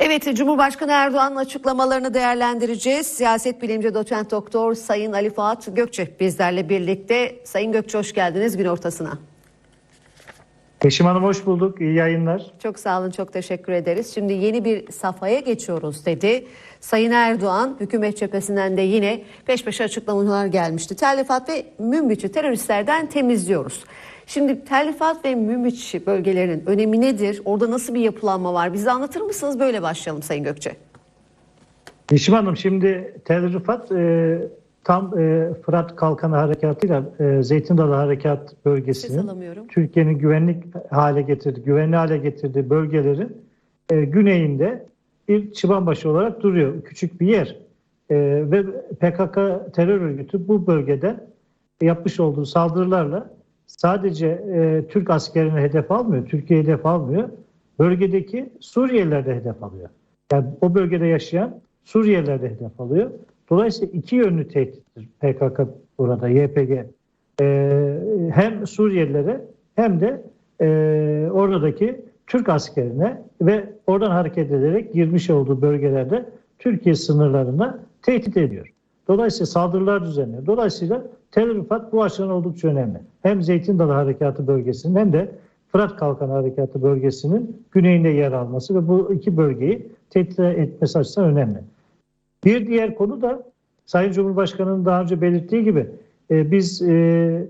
Evet, Cumhurbaşkanı Erdoğan'ın açıklamalarını değerlendireceğiz. Siyaset bilimci doçent doktor Sayın Ali Fuat Gökçe bizlerle birlikte. Sayın Gökçe hoş geldiniz gün ortasına. Eşim Hanım hoş bulduk. İyi yayınlar. Çok sağ olun, çok teşekkür ederiz. Şimdi yeni bir safhaya geçiyoruz dedi. Sayın Erdoğan hükümet cephesinden de yine peş peşe açıklamalar gelmişti. Telifat ve Münbiç'i teröristlerden temizliyoruz. Şimdi Telifat ve Münbiç bölgelerinin önemi nedir? Orada nasıl bir yapılanma var? Bize anlatır mısınız? Böyle başlayalım Sayın Gökçe. Eşim Hanım şimdi Tel Rifat e, tam e, Fırat Kalkanı Harekatı'yla e, Zeytin Dalı Harekat bölgesinin. Türkiye'nin güvenlik hale getirdi, güvenli hale getirdiği bölgelerin e, güneyinde bir çıbanbaşı olarak duruyor. Küçük bir yer. E, ve PKK terör örgütü bu bölgede yapmış olduğu saldırılarla sadece e, Türk askerini hedef almıyor, Türkiye hedef almıyor. Bölgedeki Suriyeliler de hedef alıyor. Yani o bölgede yaşayan Suriyeliler de hedef alıyor. Dolayısıyla iki yönlü tehdittir PKK burada, YPG. Ee, hem Suriyelilere hem de e, oradaki Türk askerine ve oradan hareket ederek girmiş olduğu bölgelerde Türkiye sınırlarına tehdit ediyor. Dolayısıyla saldırılar düzenliyor. Dolayısıyla Tel Rifat bu açıdan oldukça önemli. Hem Zeytin Dalı Harekatı bölgesinin hem de Fırat Kalkanı Harekatı bölgesinin güneyinde yer alması ve bu iki bölgeyi tehdit etmesi açısından önemli. Bir diğer konu da Sayın Cumhurbaşkanı'nın daha önce belirttiği gibi e, biz e,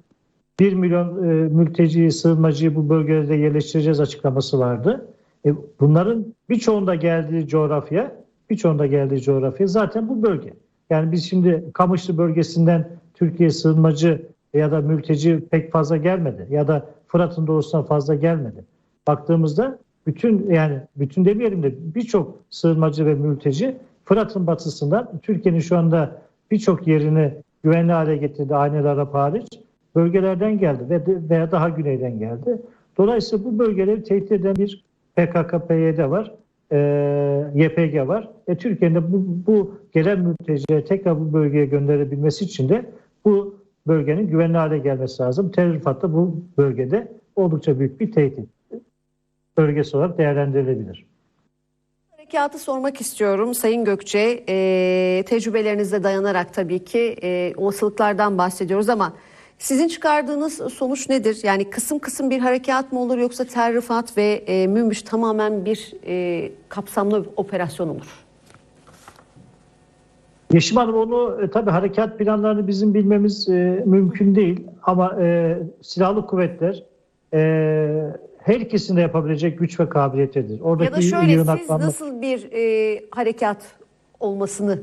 1 milyon e, mülteciyi, sığınmacıyı bu bölgelerde yerleştireceğiz açıklaması vardı. E, bunların birçoğunda geldiği coğrafya, birçoğunda geldiği coğrafya zaten bu bölge. Yani biz şimdi Kamışlı bölgesinden Türkiye sığınmacı ya da mülteci pek fazla gelmedi ya da Fırat'ın doğusuna fazla gelmedi. Baktığımızda bütün yani bütün demeyelim de birçok sığınmacı ve mülteci Fırat'ın batısından Türkiye'nin şu anda birçok yerini güvenli hale getirdi aynel Arap hariç bölgelerden geldi ve veya daha güneyden geldi. Dolayısıyla bu bölgeleri tehdit eden bir PKK-PYD var, e, YPG var. E, Türkiye'nin de bu, bu gelen mültecileri tekrar bu bölgeye gönderebilmesi için de bu bölgenin güvenli hale gelmesi lazım. Tel Rifat da bu bölgede oldukça büyük bir tehdit bölgesi olarak değerlendirilebilir. Harekatı sormak istiyorum Sayın Gökçe. E, tecrübelerinize dayanarak tabii ki e, olasılıklardan bahsediyoruz ama sizin çıkardığınız sonuç nedir? Yani kısım kısım bir harekat mı olur yoksa terrifat ve e, münbiş tamamen bir e, kapsamlı operasyon olur? Yeşim Hanım onu e, tabii harekat planlarını bizim bilmemiz e, mümkün değil ama e, silahlı kuvvetler e, her ikisini de yapabilecek güç ve kabiliyetidir. Oradaki ya da şöyle siz nasıl bir e, harekat olmasını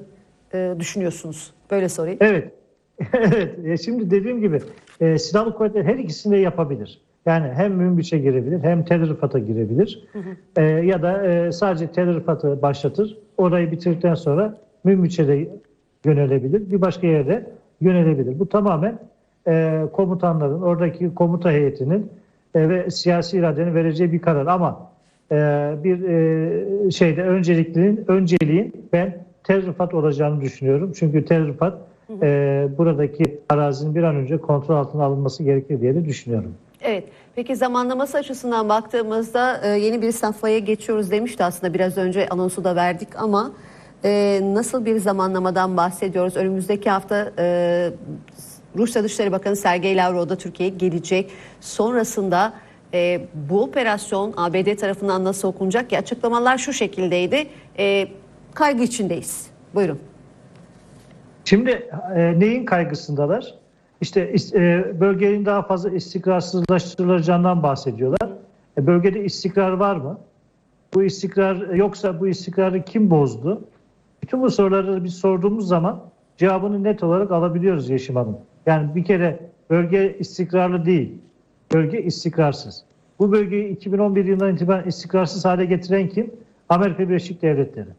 e, düşünüyorsunuz? Böyle sorayım. Evet. evet. E, Şimdi dediğim gibi e, silahlı kuvvetler her ikisini de yapabilir. Yani hem Münbiç'e girebilir hem Tel Rifat'a girebilir. E, ya da e, sadece Tel Rifat'ı başlatır. Orayı bitirdikten sonra Münbiç'e yönelebilir. Bir başka yere yönelebilir. Bu tamamen e, komutanların, oradaki komuta heyetinin e, ve siyasi iradenin vereceği bir karar. Ama e, bir e, şeyde öncelikliğin, önceliğin ben Tel Rifat olacağını düşünüyorum. Çünkü Tel Rifat e, buradaki arazinin bir an önce kontrol altına alınması gerekir diye de düşünüyorum. Evet. Peki zamanlaması açısından baktığımızda e, yeni bir safhaya geçiyoruz demişti aslında biraz önce anonsu da verdik ama e, nasıl bir zamanlamadan bahsediyoruz? Önümüzdeki hafta e, Rusya Dışişleri Bakanı Sergey Lavrov da Türkiye'ye gelecek. Sonrasında e, bu operasyon ABD tarafından nasıl okunacak ki açıklamalar şu şekildeydi. E, kaygı içindeyiz. Buyurun. Şimdi e, neyin kaygısındalar? İşte e, bölgenin daha fazla istikrarsızlaştırılacağından bahsediyorlar. E, bölgede istikrar var mı? Bu istikrar yoksa bu istikrarı kim bozdu? Bütün bu soruları biz sorduğumuz zaman cevabını net olarak alabiliyoruz Yeşim Hanım. Yani bir kere bölge istikrarlı değil. Bölge istikrarsız. Bu bölgeyi 2011 yılından itibaren istikrarsız hale getiren kim? Amerika Birleşik Devletleri.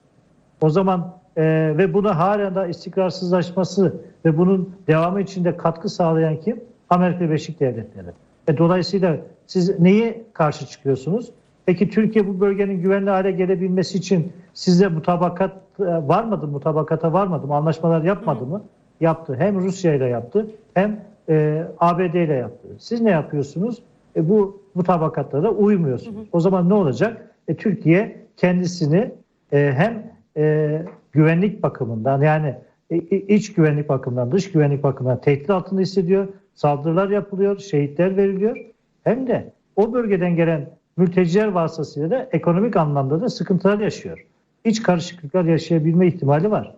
O zaman e, ve buna halen daha istikrarsızlaşması ve bunun devamı içinde katkı sağlayan kim? Amerika Birleşik Devletleri. E, dolayısıyla siz neye karşı çıkıyorsunuz? Peki Türkiye bu bölgenin güvenli hale gelebilmesi için size mutabakat e, var mıydı? Mutabakata varmadı mı? Anlaşmalar yapmadı mı? Yaptı. Hem Rusya ile yaptı hem e, ABD ile yaptı. Siz ne yapıyorsunuz? E, bu mutabakatlara uymuyorsunuz. O zaman ne olacak? E, Türkiye kendisini e, hem e, güvenlik bakımından yani i- iç güvenlik bakımından, dış güvenlik bakımından tehdit altında hissediyor. Saldırılar yapılıyor, şehitler veriliyor. Hem de o bölgeden gelen mülteciler vasıtasıyla da ekonomik anlamda da sıkıntılar yaşıyor. İç karışıklıklar yaşayabilme ihtimali var.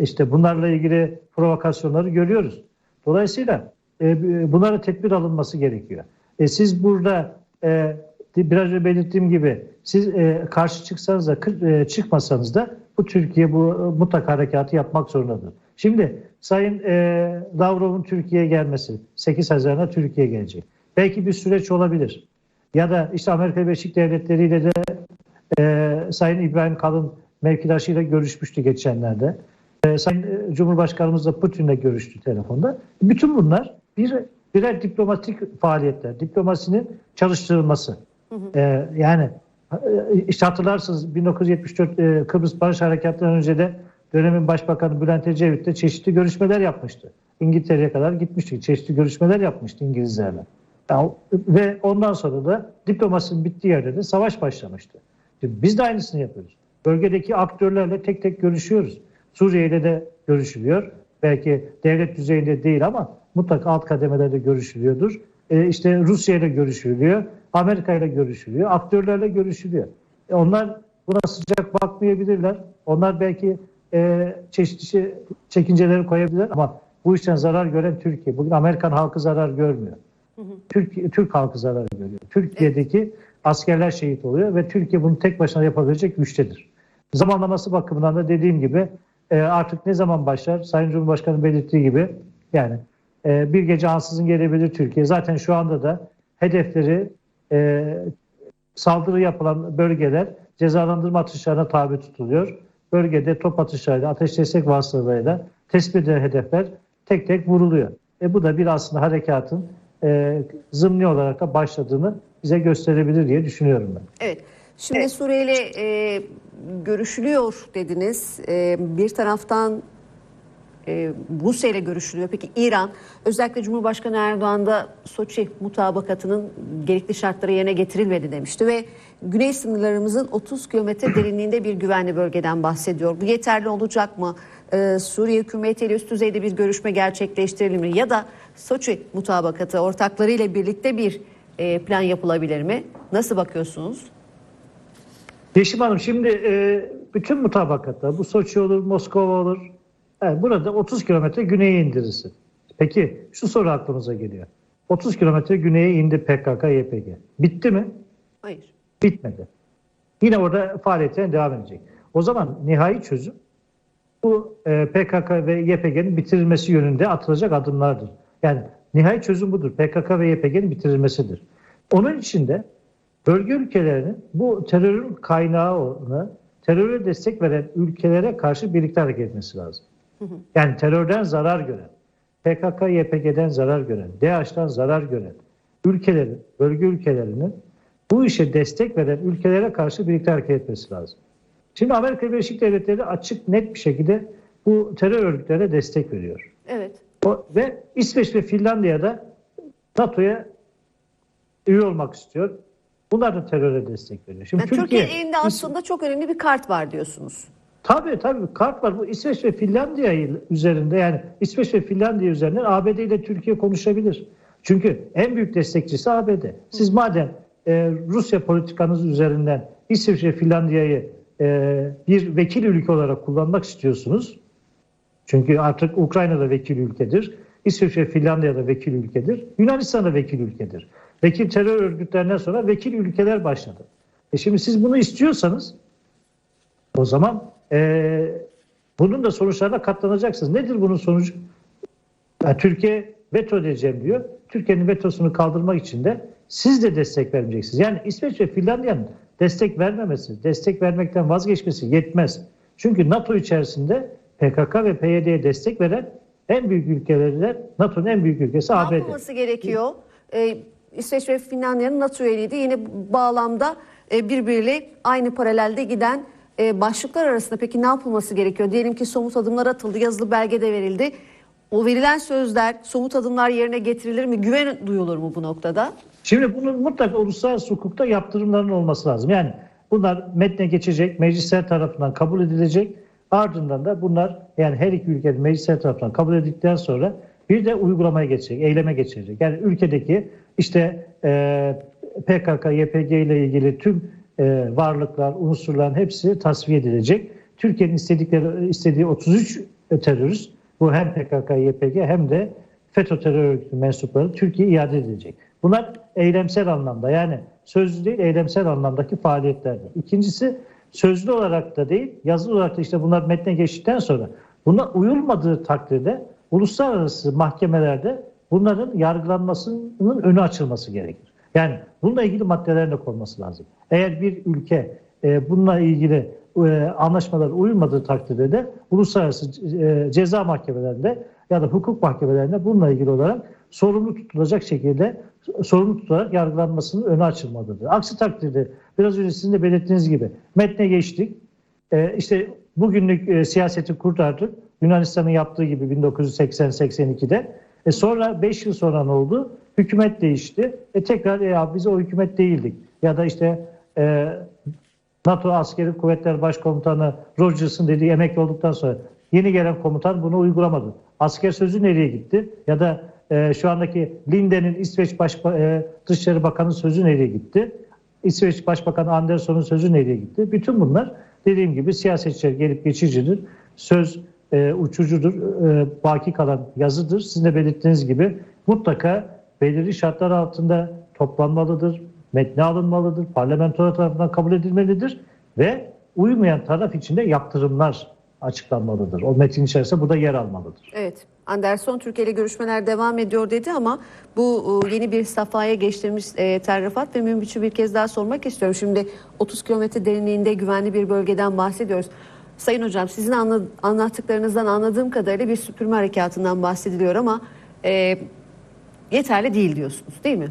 İşte bunlarla ilgili provokasyonları görüyoruz. Dolayısıyla e, bunlara tedbir alınması gerekiyor. E, siz burada e, biraz önce belirttiğim gibi siz e, karşı çıksanız da e, çıkmasanız da bu Türkiye bu e, mutlaka harekatı yapmak zorundadır. Şimdi Sayın e, Lavrov'un Türkiye'ye gelmesi 8 Haziran'da Türkiye'ye gelecek. Belki bir süreç olabilir. Ya da işte Amerika Birleşik Devletleri ile de e, Sayın İbrahim Kalın mevkidaşıyla görüşmüştü geçenlerde. E, Sayın Cumhurbaşkanımız da Putin'le görüştü telefonda. Bütün bunlar bir birer diplomatik faaliyetler, diplomasinin çalıştırılması. E, yani e, işte hatırlarsınız 1974 e, Kıbrıs Barış Harekatı'ndan önce de dönemin Başbakanı Bülent Ecevit de çeşitli görüşmeler yapmıştı. İngiltere'ye kadar gitmişti. Çeşitli görüşmeler yapmıştı İngilizlerle. Ya, ve ondan sonra da diplomasinin bittiği yerde de savaş başlamıştı. Şimdi biz de aynısını yapıyoruz. Bölgedeki aktörlerle tek tek görüşüyoruz. Suriye'yle de görüşülüyor. Belki devlet düzeyinde değil ama mutlaka alt kademelerde görüşülüyordur. E, işte Rusya ile görüşülüyor. Amerika ile görüşülüyor. Aktörlerle görüşülüyor. E, onlar buna sıcak bakmayabilirler. Onlar belki e, çeşitli şey, çekinceleri koyabilirler ama bu işten zarar gören Türkiye. Bugün Amerikan halkı zarar görmüyor. Türkiye, Türk halkı zarar görüyor. Türkiye'deki askerler şehit oluyor ve Türkiye bunu tek başına yapabilecek güçtedir. Zamanlaması bakımından da dediğim gibi e, artık ne zaman başlar? Sayın Cumhurbaşkanı belirttiği gibi yani e, bir gece ansızın gelebilir Türkiye. Zaten şu anda da hedefleri e, saldırı yapılan bölgeler cezalandırma atışlarına tabi tutuluyor. Bölgede top atışlarıyla, ateş destek vasıtalarıyla tespit edilen hedefler tek tek vuruluyor. E, bu da bir aslında harekatın e, zımni olarak da başladığını bize gösterebilir diye düşünüyorum ben. Evet. Şimdi Suriye ile e, görüşülüyor dediniz. E, bir taraftan e, Rusya ile görüşülüyor. Peki İran özellikle Cumhurbaşkanı Erdoğan da Soçi mutabakatının gerekli şartları yerine getirilmedi demişti ve güney sınırlarımızın 30 kilometre derinliğinde bir güvenli bölgeden bahsediyor. Bu yeterli olacak mı? E, Suriye hükümetiyle üst düzeyde bir görüşme gerçekleştirilir mi? Ya da Soçi mutabakatı ortaklarıyla birlikte bir e, plan yapılabilir mi? Nasıl bakıyorsunuz? Yeşim Hanım şimdi e, bütün mutabakatlar bu Soçi olur, Moskova olur. Yani burada 30 kilometre güneye indirirsin. Peki şu soru aklımıza geliyor. 30 kilometre güneye indi PKK, YPG. Bitti mi? Hayır. Bitmedi. Yine orada faaliyetine devam edecek. O zaman nihai çözüm bu e, PKK ve YPG'nin bitirilmesi yönünde atılacak adımlardır. Yani nihai çözüm budur. PKK ve YPG'nin bitirilmesidir. Onun için de bölge ülkelerinin bu terörün kaynağını teröre destek veren ülkelere karşı birlikte hareket etmesi lazım. Yani terörden zarar gören, PKK, YPG'den zarar gören, DAEŞ'ten zarar gören ülkelerin, bölge ülkelerinin bu işe destek veren ülkelere karşı birlikte hareket etmesi lazım. Şimdi Amerika Birleşik Devletleri açık net bir şekilde bu terör örgütlerine destek veriyor. Evet. O, ve İsveç ve Finlandiya'da NATO'ya üye olmak istiyor. Bunlar da teröre destek veriyor. Şimdi Yani Türkiye, Türkiye'nin elinde aslında çok önemli bir kart var diyorsunuz. Tabii tabii kart var. Bu İsveç ve Finlandiya üzerinde yani İsveç ve Finlandiya üzerinden ABD ile Türkiye konuşabilir. Çünkü en büyük destekçisi ABD. Siz madem e, Rusya politikanız üzerinden İsveç ve Finlandiya'yı e, bir vekil ülke olarak kullanmak istiyorsunuz. Çünkü artık Ukrayna da vekil ülkedir. İsveç ve Finlandiya da vekil ülkedir. Yunanistan da vekil ülkedir. Vekil terör örgütlerinden sonra vekil ülkeler başladı. E şimdi siz bunu istiyorsanız o zaman e, bunun da sonuçlarına katlanacaksınız. Nedir bunun sonucu? Yani Türkiye veto edeceğim diyor. Türkiye'nin vetosunu kaldırmak için de siz de destek vermeyeceksiniz. Yani İsveç ve Finlandiya'nın destek vermemesi, destek vermekten vazgeçmesi yetmez. Çünkü NATO içerisinde PKK ve PYD'ye destek veren en büyük ülkeler NATO'nun en büyük ülkesi Ne ABD. yapılması gerekiyor? Ee, İsveç ve Finlandiya'nın NATO üyeliği de yine bağlamda e, birbiriyle aynı paralelde giden e, başlıklar arasında peki ne yapılması gerekiyor? Diyelim ki somut adımlar atıldı, yazılı belge de verildi. O verilen sözler, somut adımlar yerine getirilir mi? Güven duyulur mu bu noktada? Şimdi bunun mutlaka uluslararası hukukta yaptırımların olması lazım. Yani bunlar metne geçecek, meclisler tarafından kabul edilecek. Ardından da bunlar yani her iki ülkenin meclisler tarafından kabul edildikten sonra bir de uygulamaya geçecek, eyleme geçirecek. Yani ülkedeki işte e, PKK, YPG ile ilgili tüm e, varlıklar, unsurların hepsi tasfiye edilecek. Türkiye'nin istedikleri istediği 33 terörist bu hem PKK, YPG hem de FETÖ terör örgütü mensupları Türkiye'ye iade edilecek. Bunlar eylemsel anlamda yani sözlü değil eylemsel anlamdaki faaliyetlerdir. İkincisi sözlü olarak da değil yazılı olarak da işte bunlar metne geçtikten sonra buna uyulmadığı takdirde uluslararası mahkemelerde bunların yargılanmasının önü açılması gerekir. Yani bununla ilgili maddelerin de konması lazım. Eğer bir ülke e, bununla ilgili e, anlaşmalar uyulmadığı takdirde de uluslararası e, ceza mahkemelerinde ya da hukuk mahkemelerinde bununla ilgili olarak sorumlu tutulacak şekilde sorumlu tutularak yargılanmasının önü açılmalıdır. Aksi takdirde biraz önce sizin de belirttiğiniz gibi metne geçtik. E, işte bugünlük e, siyaseti kurtardık. Yunanistan'ın yaptığı gibi 1980-82'de. E sonra 5 yıl sonra ne oldu? Hükümet değişti. E tekrar ya biz o hükümet değildik. Ya da işte e, NATO Askeri Kuvvetler Başkomutanı Rogers'ın dediği emekli olduktan sonra yeni gelen komutan bunu uygulamadı. Asker sözü nereye gitti? Ya da e, şu andaki Linde'nin İsveç Başba e, Dışişleri Bakanı sözü nereye gitti? İsveç Başbakanı Andersson'un sözü nereye gitti? Bütün bunlar dediğim gibi siyasetçiler gelip geçicidir. Söz e, uçucudur, e, baki kalan yazıdır. Sizin de belirttiğiniz gibi mutlaka belirli şartlar altında toplanmalıdır, metne alınmalıdır, parlamento tarafından kabul edilmelidir ve uymayan taraf içinde yaptırımlar açıklanmalıdır. O metin içerisinde bu da yer almalıdır. Evet. Anderson Türkiye ile görüşmeler devam ediyor dedi ama bu e, yeni bir safhaya geçtiğimiz e, Terrifat ve Münbiç'i bir kez daha sormak istiyorum. Şimdi 30 kilometre derinliğinde güvenli bir bölgeden bahsediyoruz. Sayın Hocam sizin anla, anlattıklarınızdan anladığım kadarıyla bir süpürme harekatından bahsediliyor ama e, yeterli değil diyorsunuz değil mi?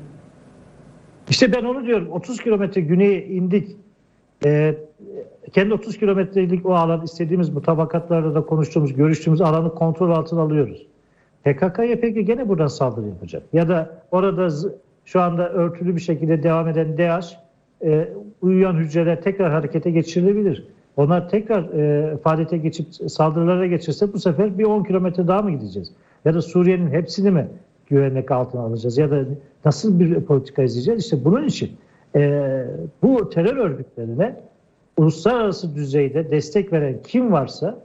İşte ben onu diyorum. 30 kilometre güneye indik. Ee, kendi 30 kilometrelik o alan istediğimiz mutabakatlarda da konuştuğumuz, görüştüğümüz alanı kontrol altına alıyoruz. PKK, YPG gene buradan saldırı yapacak. Ya da orada şu anda örtülü bir şekilde devam eden DAEŞ e, uyuyan hücreler tekrar harekete geçirilebilir. Onlar tekrar e, faaliyete geçip saldırılara geçirse bu sefer bir 10 kilometre daha mı gideceğiz? Ya da Suriye'nin hepsini mi güvenlik altına alacağız? Ya da nasıl bir politika izleyeceğiz? İşte bunun için e, bu terör örgütlerine uluslararası düzeyde destek veren kim varsa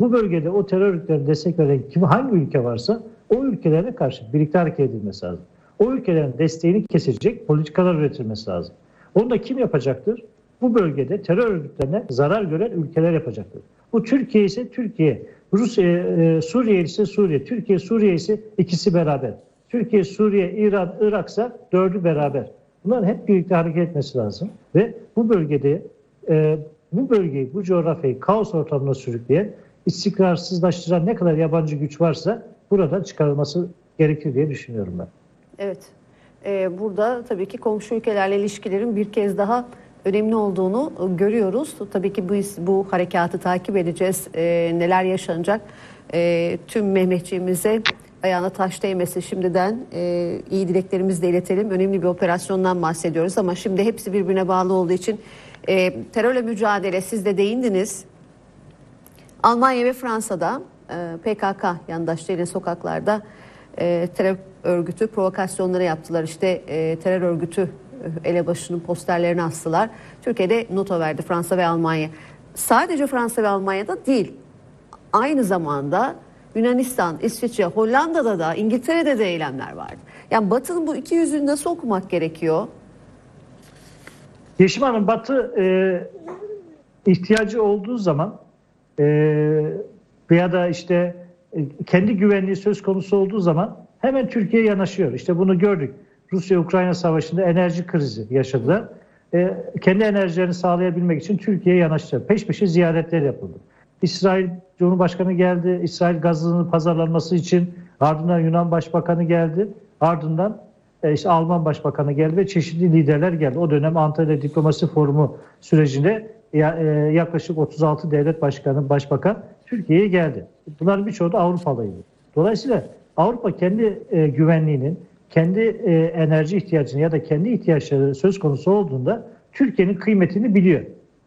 bu bölgede o terör örgütlerine destek veren kim hangi ülke varsa o ülkelere karşı birlikte hareket edilmesi lazım. O ülkelerin desteğini kesecek politikalar üretilmesi lazım. Onu da kim yapacaktır? Bu bölgede terör örgütlerine zarar gören ülkeler yapacaktır. Bu Türkiye ise Türkiye, Rusya, e, Suriye ise Suriye, Türkiye, Suriye ise ikisi beraber. Türkiye, Suriye, İran, Irak'sa dördü beraber. Bunların hep birlikte hareket etmesi lazım ve bu bölgede e, bu bölgeyi, bu coğrafyayı kaos ortamına sürükleyen, istikrarsızlaştıran ne kadar yabancı güç varsa buradan çıkarılması gerekir diye düşünüyorum ben. Evet. Ee, burada tabii ki komşu ülkelerle ilişkilerin bir kez daha önemli olduğunu e, görüyoruz. Tabii ki biz bu harekatı takip edeceğiz. Ee, neler yaşanacak? Ee, tüm Mehmetçiğimize ayağına taş değmesi şimdiden e, iyi dileklerimizi de iletelim. Önemli bir operasyondan bahsediyoruz ama şimdi hepsi birbirine bağlı olduğu için e, terörle mücadele siz de değindiniz. Almanya ve Fransa'da e, PKK yandaşlarıyla sokaklarda e, terör örgütü provokasyonları yaptılar. İşte e, terör örgütü e, elebaşının posterlerini astılar. Türkiye'de nota verdi Fransa ve Almanya. Sadece Fransa ve Almanya'da değil. Aynı zamanda Yunanistan, İsviçre, Hollanda'da da İngiltere'de de eylemler vardı. Yani Batı'nın bu iki yüzünü nasıl okumak gerekiyor? Yeşim Hanım Batı e, ihtiyacı olduğu zaman e, veya da işte e, kendi güvenliği söz konusu olduğu zaman hemen Türkiye'ye yanaşıyor. İşte bunu gördük. Rusya-Ukrayna savaşında enerji krizi yaşadılar. E, kendi enerjilerini sağlayabilmek için Türkiye'ye yanaştılar. Peş peşe ziyaretler yapıldı. İsrail Cumhurbaşkanı geldi. İsrail gazının pazarlanması için ardından Yunan Başbakanı geldi. Ardından işte Alman Başbakanı geldi ve çeşitli liderler geldi. O dönem Antalya Diplomasi Forumu sürecinde e, yaklaşık 36 devlet başkanı, başbakan Türkiye'ye geldi. Bunların birçoğu da Avrupalıydı. Dolayısıyla Avrupa kendi e, güvenliğinin, kendi e, enerji ihtiyacını ya da kendi ihtiyaçları söz konusu olduğunda Türkiye'nin kıymetini biliyor.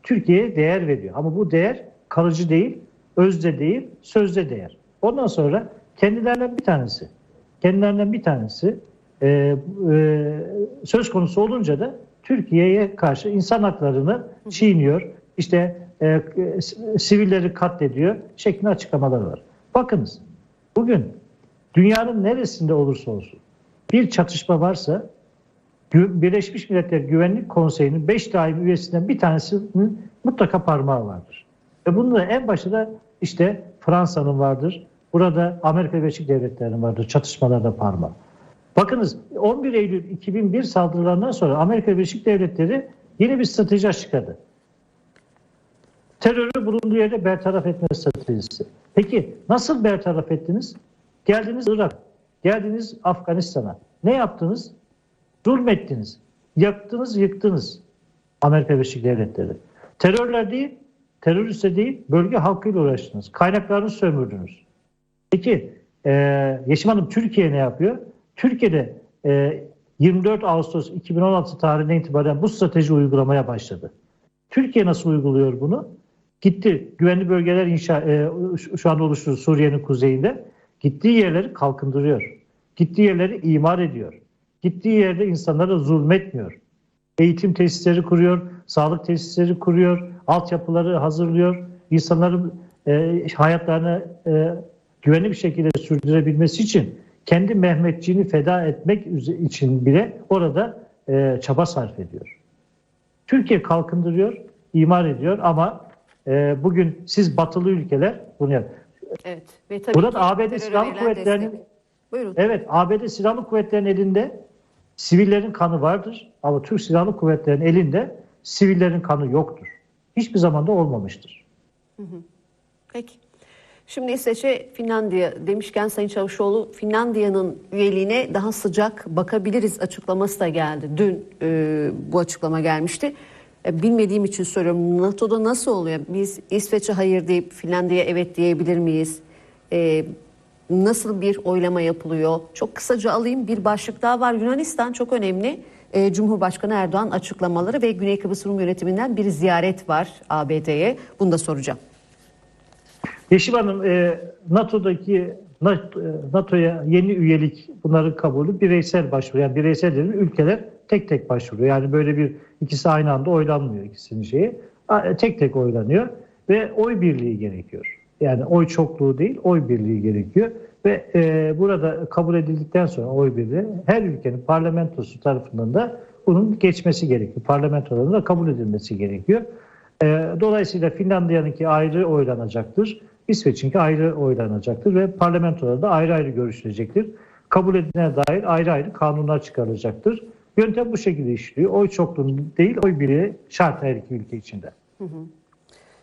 Türkiye'ye değer veriyor. Ama bu değer kalıcı değil, özde değil, sözde değer. Ondan sonra kendilerinden bir tanesi, kendilerinden bir tanesi e, e, söz konusu olunca da Türkiye'ye karşı insan haklarını çiğniyor. İşte e, sivilleri katlediyor şeklinde açıklamaları var. Bakınız bugün dünyanın neresinde olursa olsun bir çatışma varsa Birleşmiş Milletler Güvenlik Konseyi'nin 5 daim üyesinden bir tanesinin mutlaka parmağı vardır. Ve bunun da en başta da işte Fransa'nın vardır. Burada Amerika Birleşik Devletleri'nin vardır çatışmalarda parmağı. Bakınız 11 Eylül 2001 saldırılarından sonra Amerika Birleşik Devletleri yeni bir strateji açıkladı. Terörü bulunduğu yerde bertaraf etme stratejisi. Peki nasıl bertaraf ettiniz? Geldiniz Irak, geldiniz Afganistan'a. Ne yaptınız? Zulmettiniz. Yaktınız, yıktınız Amerika Birleşik Devletleri. Terörler değil, teröriste değil, bölge halkıyla uğraştınız. Kaynaklarını sömürdünüz. Peki e, Yeşim Hanım Türkiye ne yapıyor? Türkiye'de e, 24 Ağustos 2016 tarihinden itibaren bu strateji uygulamaya başladı. Türkiye nasıl uyguluyor bunu? Gitti güvenli bölgeler inşa e, şu- anda oluşturdu Suriye'nin kuzeyinde. Gittiği yerleri kalkındırıyor. Gittiği yerleri imar ediyor. Gittiği yerde insanlara zulmetmiyor. Eğitim tesisleri kuruyor, sağlık tesisleri kuruyor, altyapıları hazırlıyor. İnsanların e, hayatlarını e, güvenli bir şekilde sürdürebilmesi için kendi Mehmetçiğini feda etmek için bile orada e, çaba sarf ediyor. Türkiye kalkındırıyor, imar ediyor ama e, bugün siz batılı ülkeler bunu yap. Evet. Ve tabii Burada ABD Silahlı Kuvvetleri'nin. Buyurun. Evet ABD Silahlı Kuvvetleri'nin elinde sivillerin kanı vardır ama Türk Silahlı Kuvvetleri'nin elinde sivillerin kanı yoktur. Hiçbir zaman da olmamıştır. Peki. Şimdi İsveç'e Finlandiya demişken Sayın Çavuşoğlu Finlandiya'nın üyeliğine daha sıcak bakabiliriz açıklaması da geldi. Dün e, bu açıklama gelmişti. E, bilmediğim için soruyorum NATO'da nasıl oluyor? Biz İsveç'e hayır deyip Finlandiya'ya evet diyebilir miyiz? E, nasıl bir oylama yapılıyor? Çok kısaca alayım bir başlık daha var. Yunanistan çok önemli. E, Cumhurbaşkanı Erdoğan açıklamaları ve Güney Kıbrıs Rum yönetiminden bir ziyaret var ABD'ye. Bunu da soracağım. Yeşim Hanım e, NATO'daki NATO- e, NATO'ya yeni üyelik bunların kabulü bireysel başvuru. Yani bireysel dedim ülkeler tek tek başvuruyor. Yani böyle bir ikisi aynı anda oylanmıyor ikisinin şeyi. E, Tek tek oylanıyor ve oy birliği gerekiyor. Yani oy çokluğu değil oy birliği gerekiyor. Ve e, burada kabul edildikten sonra oy birliği her ülkenin parlamentosu tarafından da bunun geçmesi gerekiyor. Parlamentolarında da kabul edilmesi gerekiyor. E, dolayısıyla Finlandiya'nınki ayrı oylanacaktır. İsveç'inki ayrı oylanacaktır ve parlamentolarda ayrı ayrı görüşülecektir. Kabul edilene dair ayrı ayrı kanunlar çıkarılacaktır. Yöntem bu şekilde işliyor. Oy çokluğu değil, oy birliği şart her iki ülke içinde.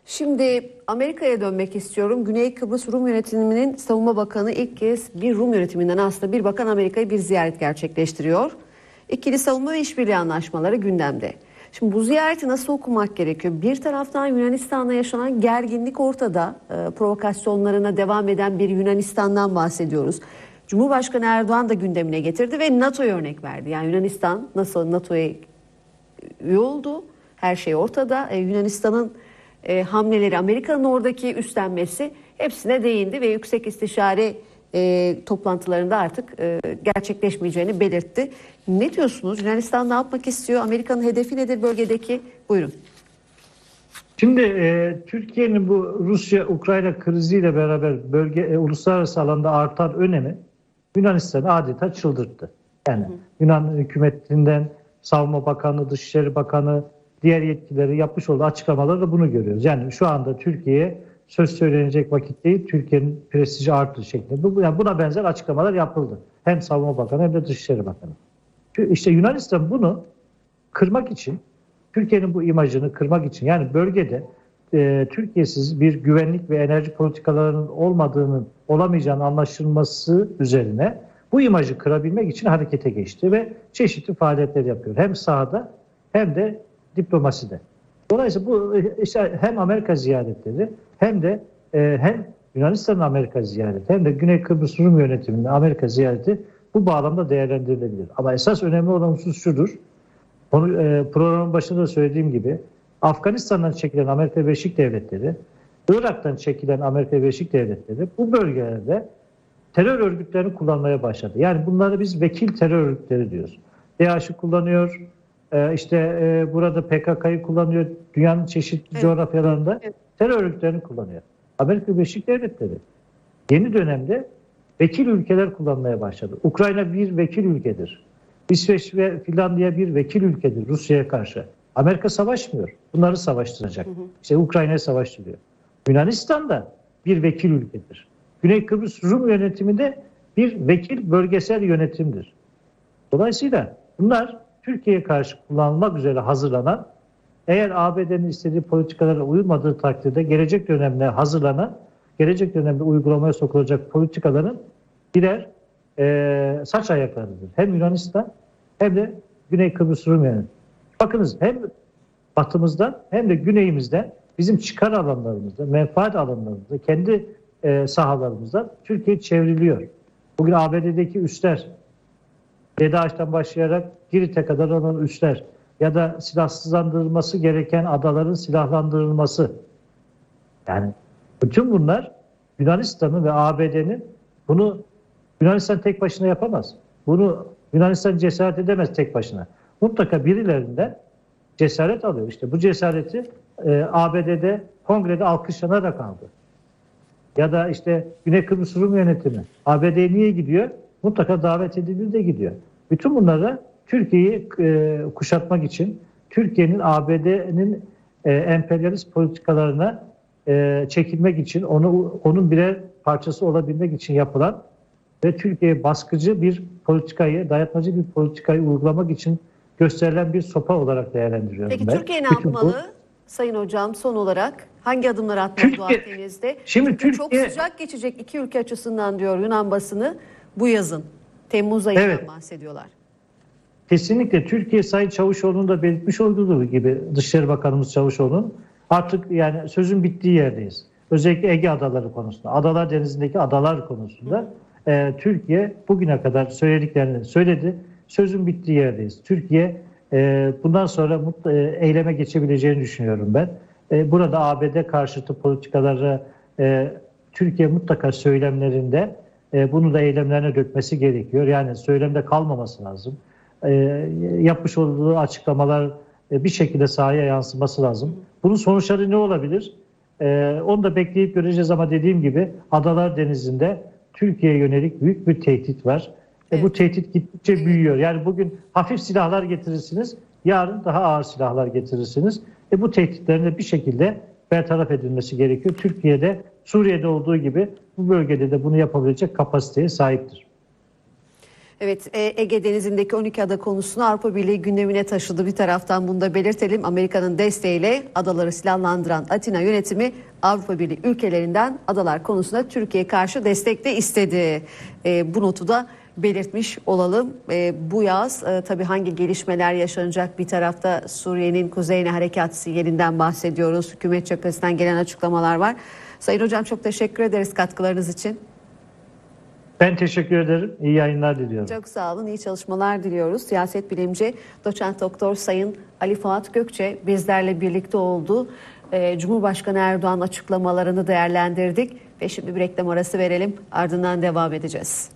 Şimdi Amerika'ya dönmek istiyorum. Güney Kıbrıs Rum yönetiminin savunma bakanı ilk kez bir Rum yönetiminden aslında bir bakan Amerika'ya bir ziyaret gerçekleştiriyor. İkili savunma ve işbirliği anlaşmaları gündemde. Şimdi bu ziyareti nasıl okumak gerekiyor? Bir taraftan Yunanistan'da yaşanan gerginlik ortada. Ee, provokasyonlarına devam eden bir Yunanistan'dan bahsediyoruz. Cumhurbaşkanı Erdoğan da gündemine getirdi ve NATO'ya örnek verdi. Yani Yunanistan nasıl NATO'ya üye oldu. Her şey ortada. Ee, Yunanistan'ın e, hamleleri, Amerika'nın oradaki üstlenmesi hepsine değindi ve yüksek istişare e, toplantılarında artık e, gerçekleşmeyeceğini belirtti. Ne diyorsunuz? Yunanistan ne yapmak istiyor? Amerika'nın hedefi nedir bölgedeki? Buyurun. Şimdi e, Türkiye'nin bu Rusya-Ukrayna kriziyle beraber bölge e, uluslararası alanda artan önemi Yunanistan'ı adeta çıldırttı. Yani Yunan hükümetinden Savunma Bakanı, Dışişleri Bakanı, diğer yetkileri yapmış olduğu açıklamalarda da bunu görüyoruz. Yani şu anda Türkiye'ye söz söylenecek vakit değil, Türkiye'nin prestiji arttı şeklinde. Bu, yani buna benzer açıklamalar yapıldı. Hem Savunma Bakanı hem de Dışişleri Bakanı. İşte Yunanistan bunu kırmak için Türkiye'nin bu imajını kırmak için yani bölgede e, Türkiye'siz bir güvenlik ve enerji politikalarının olmadığının olamayacağının anlaşılması üzerine bu imajı kırabilmek için harekete geçti ve çeşitli faaliyetler yapıyor. Hem sahada hem de diplomaside. Dolayısıyla bu e, işte hem Amerika ziyaretleri hem de e, hem Yunanistan'ın Amerika ziyareti hem de Güney Kıbrıs Rum yönetiminin Amerika ziyareti bu bağlamda değerlendirilebilir. Ama esas önemli olan husus şudur. Konu, e, programın başında da söylediğim gibi Afganistan'dan çekilen Amerika Birleşik Devletleri, Irak'tan çekilen Amerika Birleşik Devletleri bu bölgelerde terör örgütlerini kullanmaya başladı. Yani bunları biz vekil terör örgütleri diyoruz. DAEŞ'i kullanıyor, e, işte e, burada PKK'yı kullanıyor, dünyanın çeşitli Evet. coğrafyalarında Evet. Terör örgütlerini kullanıyor. Amerika Birleşik Devletleri yeni dönemde vekil ülkeler kullanmaya başladı. Ukrayna bir vekil ülkedir. İsveç ve Finlandiya bir vekil ülkedir Rusya'ya karşı. Amerika savaşmıyor. Bunları savaştıracak. İşte Ukrayna'ya savaştırıyor. Yunanistan da bir vekil ülkedir. Güney Kıbrıs Rum yönetimi de bir vekil bölgesel yönetimdir. Dolayısıyla bunlar Türkiye'ye karşı kullanılmak üzere hazırlanan eğer ABD'nin istediği politikalara uyulmadığı takdirde gelecek dönemde hazırlanan, gelecek dönemde uygulamaya sokulacak politikaların birer e, saç ayaklarıdır. Hem Yunanistan hem de Güney Kıbrıs Rum yönetimi. Bakınız hem batımızdan hem de güneyimizden bizim çıkar alanlarımızda, menfaat alanlarımızda, kendi e, sahalarımızda Türkiye çevriliyor. Bugün ABD'deki üsler, DAEŞ'ten başlayarak Girit'e kadar olan üsler ya da silahsızlandırılması gereken adaların silahlandırılması. Yani bütün bunlar Yunanistan'ın ve ABD'nin bunu Yunanistan tek başına yapamaz. Bunu Yunanistan cesaret edemez tek başına. Mutlaka birilerinden cesaret alıyor. İşte bu cesareti e, ABD'de kongrede alkışlanarak aldı. Ya da işte Güney Kıbrıs Rum yönetimi ABD'ye niye gidiyor? Mutlaka davet edildi de gidiyor. Bütün bunları Türkiye'yi e, kuşatmak için Türkiye'nin ABD'nin e, emperyalist politikalarına e, çekilmek için onu onun birer parçası olabilmek için yapılan ve Türkiye'ye baskıcı bir politikayı, dayatmacı bir politikayı uygulamak için gösterilen bir sopa olarak değerlendiriyorum Peki ben. Türkiye ne Bütün bu- yapmalı? Sayın Hocam son olarak hangi adımlar atmalı Doğu Akdeniz'de? Şimdi Çünkü çok Türkiye- sıcak geçecek iki ülke açısından diyor Yunan basını bu yazın. Temmuz ayından Evet. bahsediyorlar. Kesinlikle Türkiye Sayın Çavuşoğlu'nun da belirtmiş olduğu gibi Dışişleri Bakanımız Çavuşoğlu'nun artık yani sözün bittiği yerdeyiz. Özellikle Ege Adaları konusunda, Adalar Denizi'ndeki adalar konusunda e, Türkiye bugüne kadar söylediklerini söyledi. Sözün bittiği yerdeyiz. Türkiye e, bundan sonra mut, e, eyleme geçebileceğini düşünüyorum ben. E, burada ABD karşıtı politikaları e, Türkiye mutlaka söylemlerinde e, bunu da eylemlerine dökmesi gerekiyor. Yani söylemde kalmaması lazım. E, yapmış olduğu açıklamalar e, bir şekilde sahaya yansıması lazım. Bunun sonuçları ne olabilir? E, onu da bekleyip göreceğiz ama dediğim gibi Adalar Denizi'nde Türkiye'ye yönelik büyük bir tehdit var. E, bu Evet. tehdit gittikçe büyüyor. Yani bugün hafif silahlar getirirsiniz, yarın daha ağır silahlar getirirsiniz. E, bu tehditlerin de bir şekilde bertaraf edilmesi gerekiyor. Türkiye'de Suriye'de olduğu gibi bu bölgede de bunu yapabilecek kapasiteye sahiptir. Evet e, Ege Denizi'ndeki 12 ada konusunu Avrupa Birliği gündemine taşıdı. Bir taraftan bunu da belirtelim. Amerika'nın desteğiyle adaları silahlandıran Atina yönetimi Avrupa Birliği ülkelerinden adalar konusunda Türkiye karşı destek de istedi. E, bu notu da belirtmiş olalım. E, bu yaz e, tabii hangi gelişmeler yaşanacak bir tarafta Suriye'nin kuzeyine harekat sinyalinden bahsediyoruz. Hükümet cephesinden gelen açıklamalar var. Sayın Hocam çok teşekkür ederiz katkılarınız için. Ben teşekkür ederim. İyi yayınlar diliyorum. Çok sağ olun, iyi çalışmalar diliyoruz. Siyaset bilimci doçent doktor Sayın Ali Fuat Gökçe bizlerle birlikte oldu. Ee, Cumhurbaşkanı Erdoğan açıklamalarını değerlendirdik ve şimdi bir reklam arası verelim ardından devam edeceğiz.